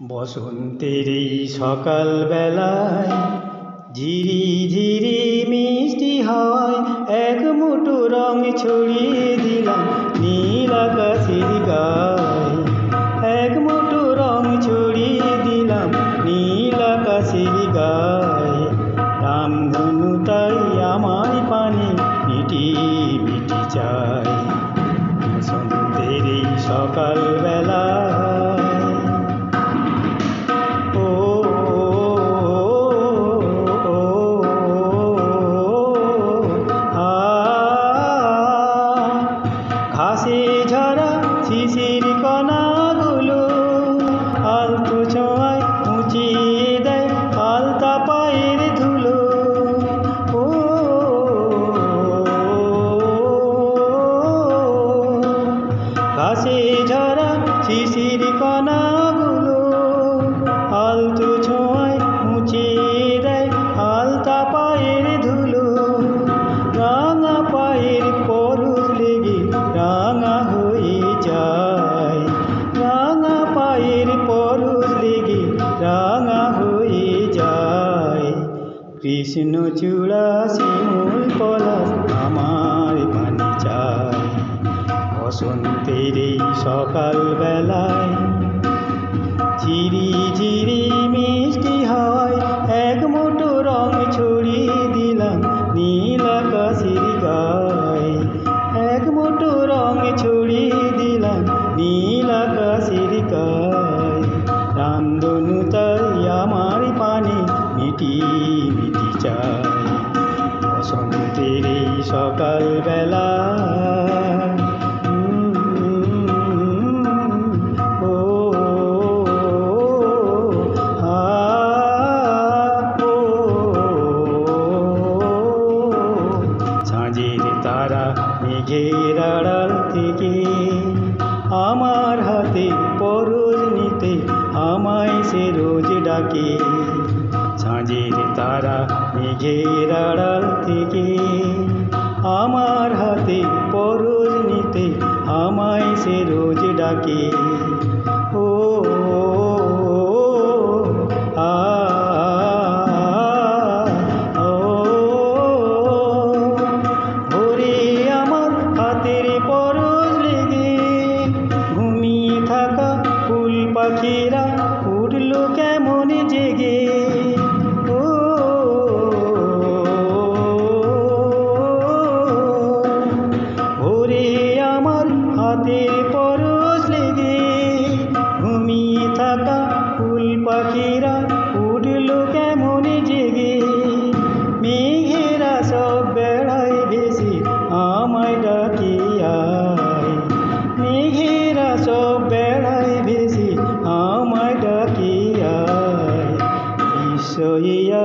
বসন্তের এই সকাল বেলায় ঝিরি ঝিরি মিষ্টি হয় এক মুঠো রং ছড়িয়ে দিলাম নীল আকাশের গায়ে। কৃষ্ণ চূড়া শিমুল পলাশ আমার পানি চায় বসন্তের এই সকাল বেলায় আমার হাতে পরশ নিতে আমায় সে রোজ ডাকে। সাঁঝের তারা মেঘের আড়াল থেকে আমার হাতে পরোজ নিতে আমায় সে রোজ ডাকে।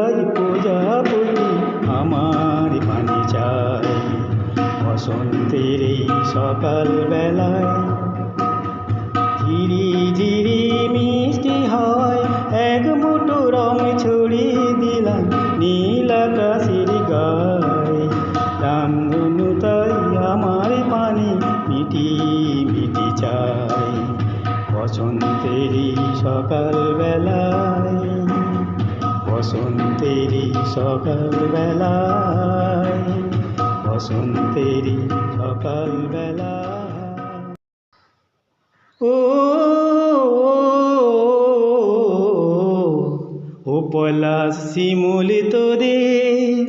আজ প্রজাপতি আমার পানি চাই। বসন্তের এই সকাল বেলায় ধীরে ধীরে মিষ্টি হয়, এক মুঠো রং ছড়িয়ে দিলাম নীল আকাশের গায়ে। রামধনু তাই আমার পানি মিটি মিটি চাই। বসন্তের এই সকাল বেলায় বসন্তের এই সকাল বেলায় বসন্তের এই ও ও পলাশ শিমুল তোদের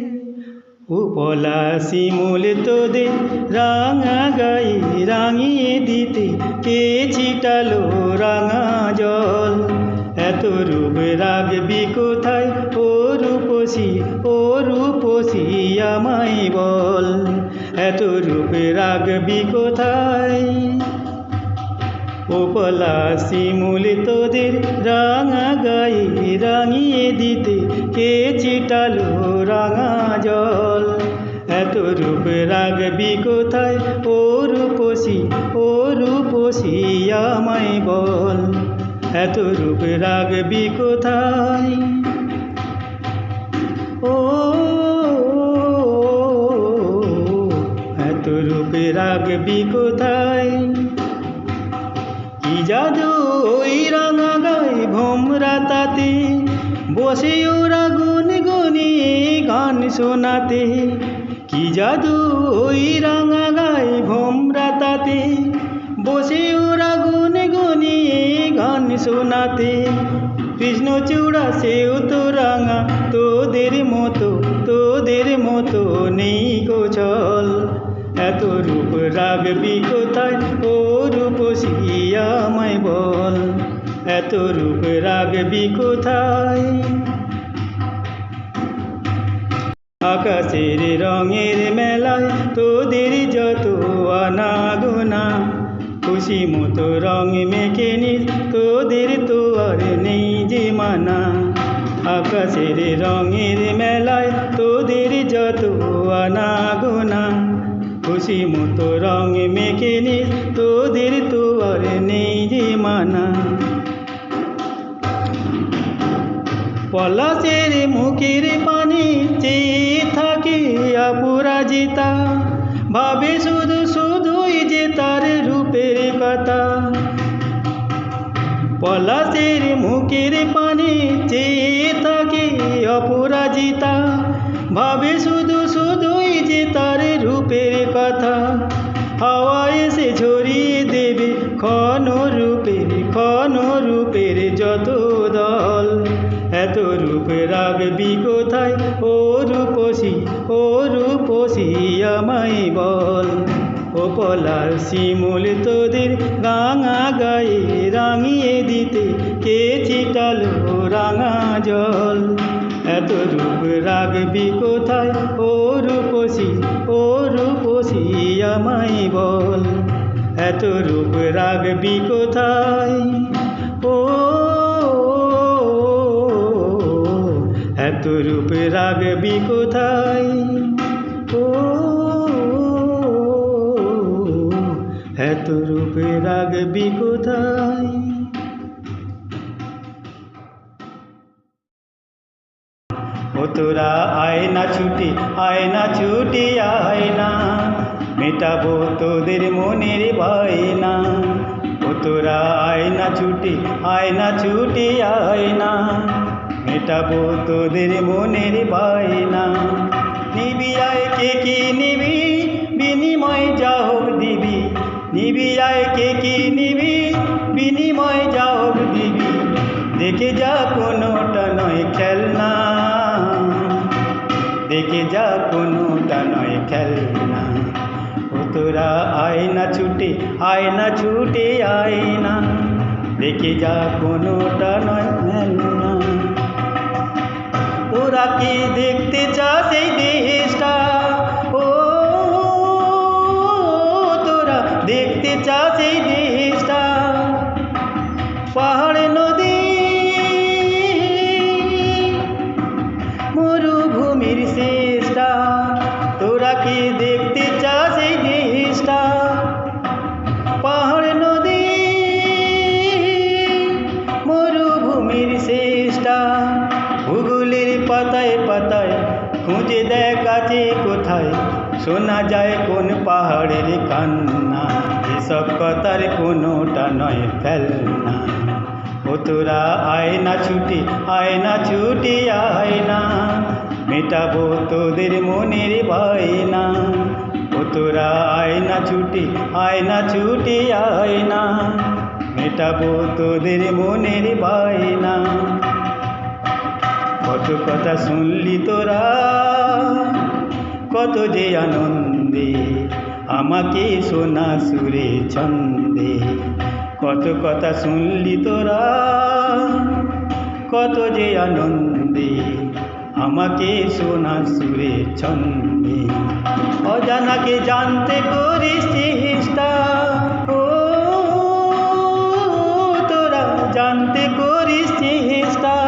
ও পলাশ শিমুল তোদের রাঙা গায়ে রাঙিয়ে দিতে কে ছিটালো রাঙা জল? এত রূপ রাগবি আমায় বল, এত রূপ রাগবি কোথায়? ওপলা শিমুল তোদের রাঙা গাই রাঙিয়ে দিতে কে চিটালো রাঙা জল? এত রূপ রাগবি কোথায়? ও রূপসী ও রূপসী আমায় বল, এত রূপ রাগবি কোথায়? ও এত রূপে কোথায়? কি জাদু ওই রাঙা গায়ে তাতে? বসে ওরা গুন গুনিয়ে গান শোনাতে। কি জাদু ওই রাঙা গায়ে ভোমরা তাতে? বসে ওরা গুন গুনিয়ে গান শোনাতে। কৃষ্ণচূড়া সেও তো রাঙা, তোদের মতো তোদের মতো নেই গোচল এত রূপ রাগবি কোথায়? ও রূপসী আমায় বল, এত রূপ রাগবি কোথায়? আকাশের রঙের মেলায় তোদের যত আনাগোনা, খুশি মতো রং মেখে তোদের তো আর নেই যে মানা। আকাশের রঙের মেলায় তোদের যত আনাগোনা খুশি মতো রং মেখে নিস তোদের তো আর নেই যে মানা। পলাশের মুখের পানে চেয়ে থাকে অপরাজিতা। ভাবে শুধু শুধুই যে তার রূপের কথা। পলাশের মুখের পানে চেয়ে থাকে অপরাজিতা। আমায় বল, ও পলার শিমুল তোদের রাঙা গায়ে রাঙিয়ে দিতে কে ছিটালো রাঙা জল? এত রূপ রাগবি কোথায়? ও রূপসী ও রূপসী আমায় বল, এত রূপ রাগবি কোথায়? ও, এত রূপ রাগবি কোথায়? ও এত রূপ রাগবি কোথায় তোরা আয় না ছুটি আয় না ছুটি আয় না মেটাবো তোদের মনের বায়না। ও তোরা আয় না ছুটি আয় না ছুটি আয় না মেটাবো তোদের মনের বায়না। নিবি আয় কে কি নিবি? বিনিময় যা হোক দিবি। নিবি আয় কে কি নিবি? বিনিময় যা হোক দিবি। দেখে যা কোনোটা নয় খেলনা। দেখে যা কোনোটা নয় খেলনা। ও তোরা আয় না ছুটে আয় না ছুটে আয় না দেখে যা কোনোটা নয় খেলনা। ওরা কি দেখতে চাস এই দেশটা দেখতে চাস এই দেশটা, পাহাড়, নদী, মরুভূমির শেষটা। তোরা কি দেখতে চাস এই দেশটা, পাহাড়, নদী, মরুভূমির শেষটা? ভূগোলের পাতায় পাতায় খুঁজে দেখ আছে কোথায়, শোনা যায় কোন পাহাড়ের কান্না। এসব কথার কোনোটা নয়, ফেলনা। ও তোরা আয় না ছুটি আয় না ছুটি আয় না মেটাবো তোদের মনের বায়না। ও তোরা আয় না ছুটি আয় না ছুটি আয় না মেটাবো তোদের মনের বায়না। কত কথা শুনলি তোরা, কত যে আনন্দে। আমাকে সোনা সুরে ছন্দে। কত কথা শুনলি তোরা, কত যে আনন্দে। আমাকে সোনা সুরে ছন্দে। অজানাকে জানতে করিস চেষ্টা, ও তোরা জানতে করিস চেষ্টা।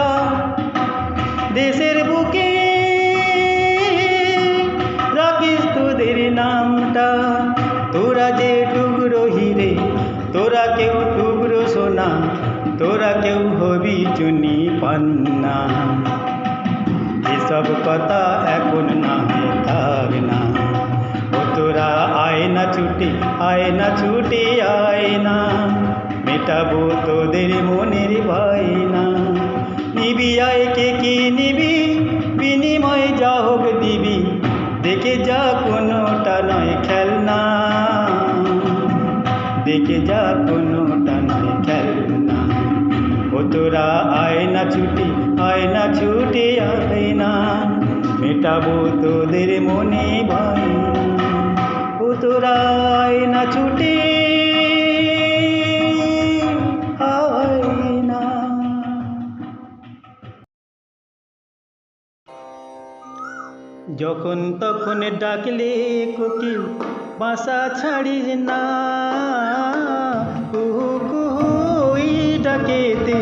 তোরা কেউ হবি চুনি পান্না। এসব কথা এখন না থাক না ও তোরা আয় না ছুটি আয় না ছুটি আয় না মেটাবো তোদের মনের ভাই না নিবি আয় কে কি নিবি? বিনিময় যা হোক দিবি। দেখে যা কোনোটা নয় খেলনা। দেখে যা ছুটি আয় না। মেটাবো তোদের মনে ভাই ও না ছুটে যখন তখন ডাকলে কোকিল, বাসা ছাড়িস না। কুহু কুহু ডাকেতে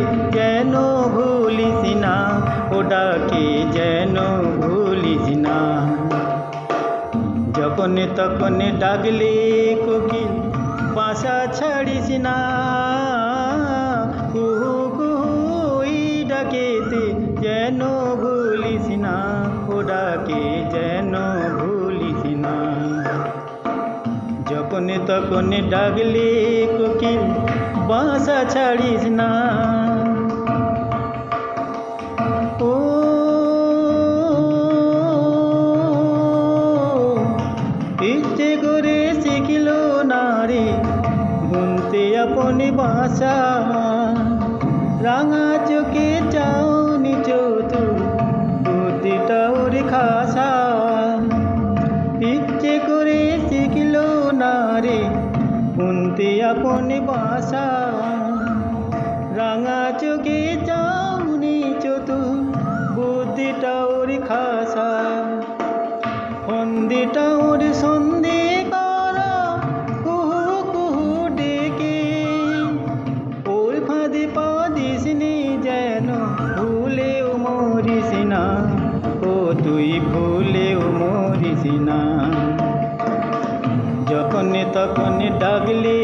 যখন তখন ডাকলে কোকিল, বাসা ছাড়িস না। কুহু কুহু ডাকেতে যেন ভুলিস না, ও ডাকে যেন ভুলিস না। যখন তখন ডাকলে কোকিল, বাসা ছাড়িস না। বাসা রাঙা চোখে চাউনি চৌতু ওর খাসা। ইচ্ছে করে শিখল না রে গুনতে আপনি বাসা। রাঙা চোখে ডাকলে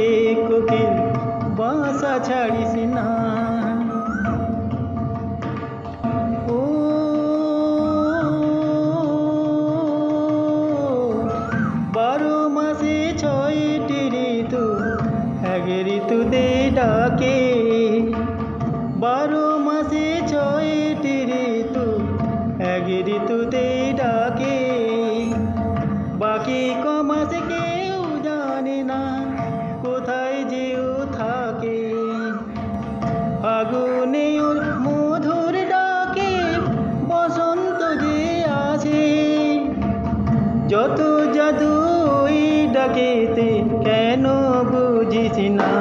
ডাকেতে কেন বুঝিস না?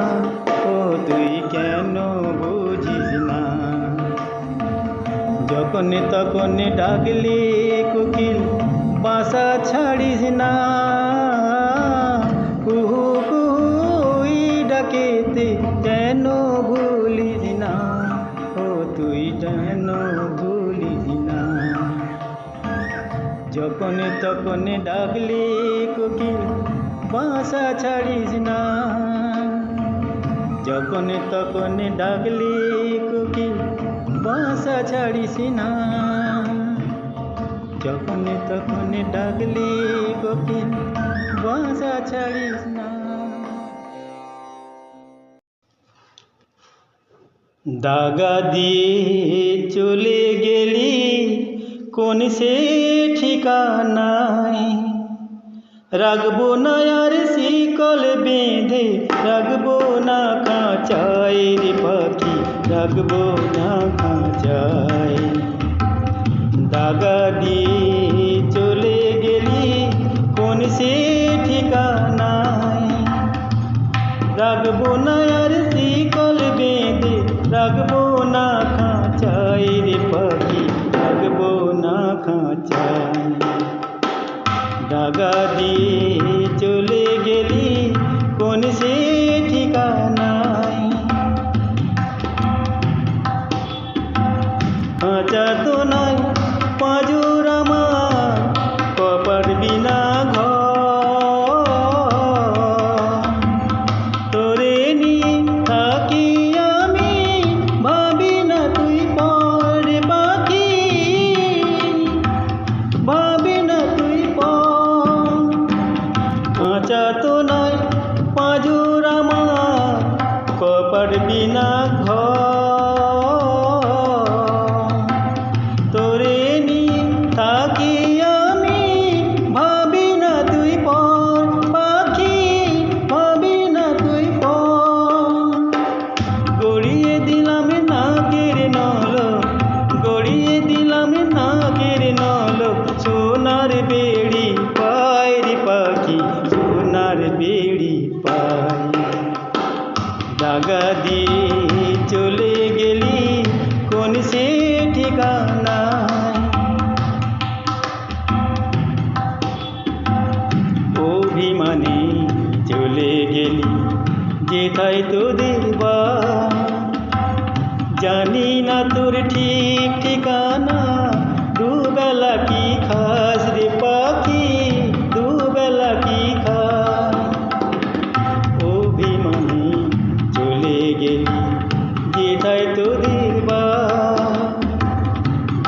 ও তুই কেন বুঝিস না? যখন তখন ডাকলে কুকিল, বাসা ছাড়িস না। কুহু কুহু ওই ডাকেতে যেন ভুলিস না? ও তুই যেন ভুলিস না? যখন তখন ডাকলে কোকিল বাসা ছাড়িস না যখন তখন ডাকলে কোকিল বাসা ছাড়িস না যখন তখন ডাকলে কোকিল বাসা ছাড়িস না দাগা দিয়ে চলে গেলি কোন সে ঠিকানায় রাখব না আর শিকল বেঁধে রাখব না খাঁচায় রে পাখি রাখব না খাঁচায় দাগা দিয়ে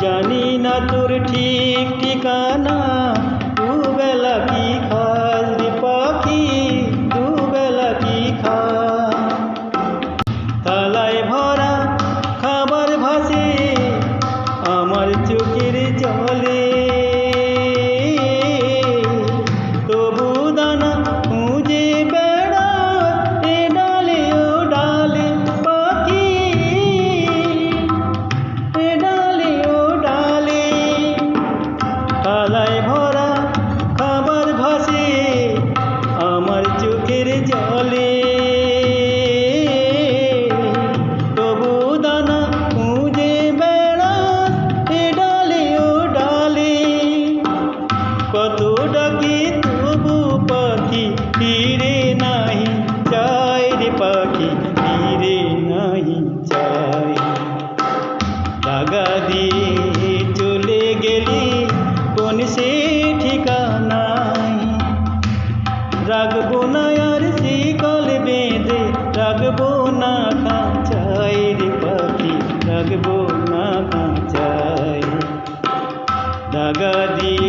জানি না তোর ঠিক ঠিকানা রাখব না আর শিকল বেঁধে, রাখব না কাঁচাই রে পাখি, রাখব না কাঁচাই দাগা দিয়ে